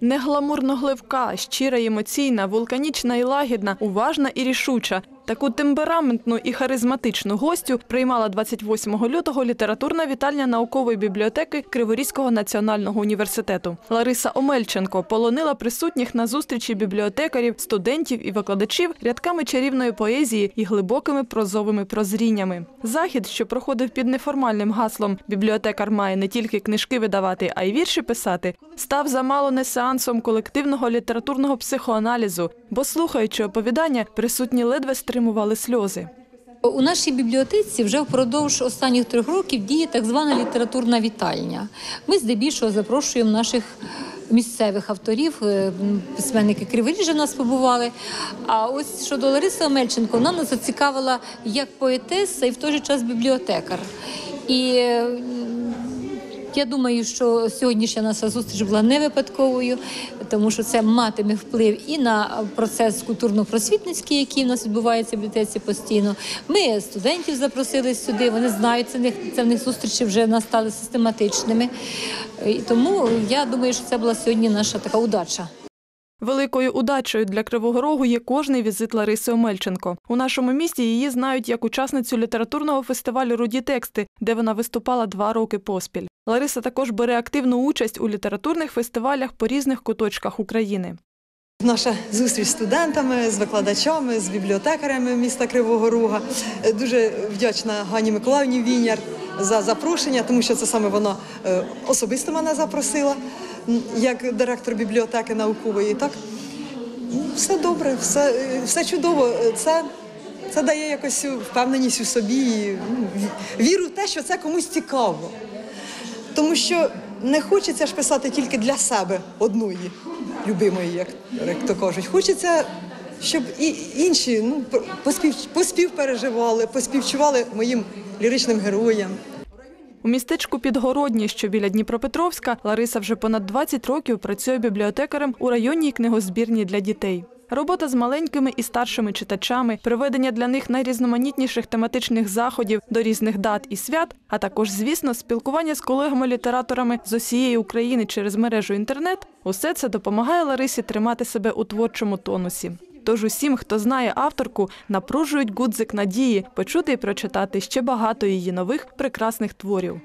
Негламурно гливка, щира й емоційна, вулканічна і лагідна, уважна і рішуча. Таку темпераментну і харизматичну гостю приймала 28 лютого літературна вітальня наукової бібліотеки Криворізького національного університету. Лариса Омельченко полонила присутніх на зустрічі бібліотекарів, студентів і викладачів рядками чарівної поезії і глибокими прозовими прозріннями. Захід, що проходив під неформальним гаслом Бібліотекар має не тільки книжки видавати, а й вірші писати, став замало не сеансом колективного літературного психоаналізу, бо слухаючи оповідання, присутні ледве стримували сльози. У нашій бібліотеці вже впродовж останніх трьох років діє так звана літературна вітальня. Ми здебільшого запрошуємо наших місцевих авторів, е, письменники Криворіжжя в нас побували. А ось щодо Лариси Омельченко, вона нас зацікавила як поетеса і в той же час бібліотекар. І е, я думаю, що сьогоднішня наша зустріч була не випадковою, тому що це матиме вплив і на процес культурно-просвітницький, який в нас відбувається в бібліотеці постійно. Ми студентів запросили сюди, вони знають це в них, це в них зустрічі вже в нас стали систематичними. І тому я думаю, що це була сьогодні наша така удача. Великою удачею для Кривого Рогу є кожний візит Лариси Омельченко. У нашому місті її знають як учасницю літературного фестивалю Руді тексти, де вона виступала два роки поспіль. Лариса також бере активну участь у літературних фестивалях по різних куточках України. Наша зустріч з студентами, з викладачами, з бібліотекарями міста Кривого Рога. Е, Дуже вдячна Гані Миколаївні Віняр за запрошення, тому що це саме вона е, особисто мене запросила як директор бібліотеки наукової. Так ну, все добре, все, е, все чудово. Це, це дає якось впевненість у собі, ну, ві- віру в те, що це комусь цікаво. Тому що не хочеться ж писати тільки для себе одної любимої, як, як то кажуть. Хочеться, щоб і інші ну, поспів, поспівпереживали, поспівчували моїм ліричним героям. У містечку Підгородні, що біля Дніпропетровська, Лариса вже понад 20 років працює бібліотекарем у районній книгозбірні для дітей. Робота з маленькими і старшими читачами, проведення для них найрізноманітніших тематичних заходів до різних дат і свят, а також, звісно, спілкування з колегами-літераторами з усієї України через мережу інтернет – усе це допомагає Ларисі тримати себе у творчому тонусі. Тож усім, хто знає авторку, напружують гудзик надії почути і прочитати ще багато її нових прекрасних творів.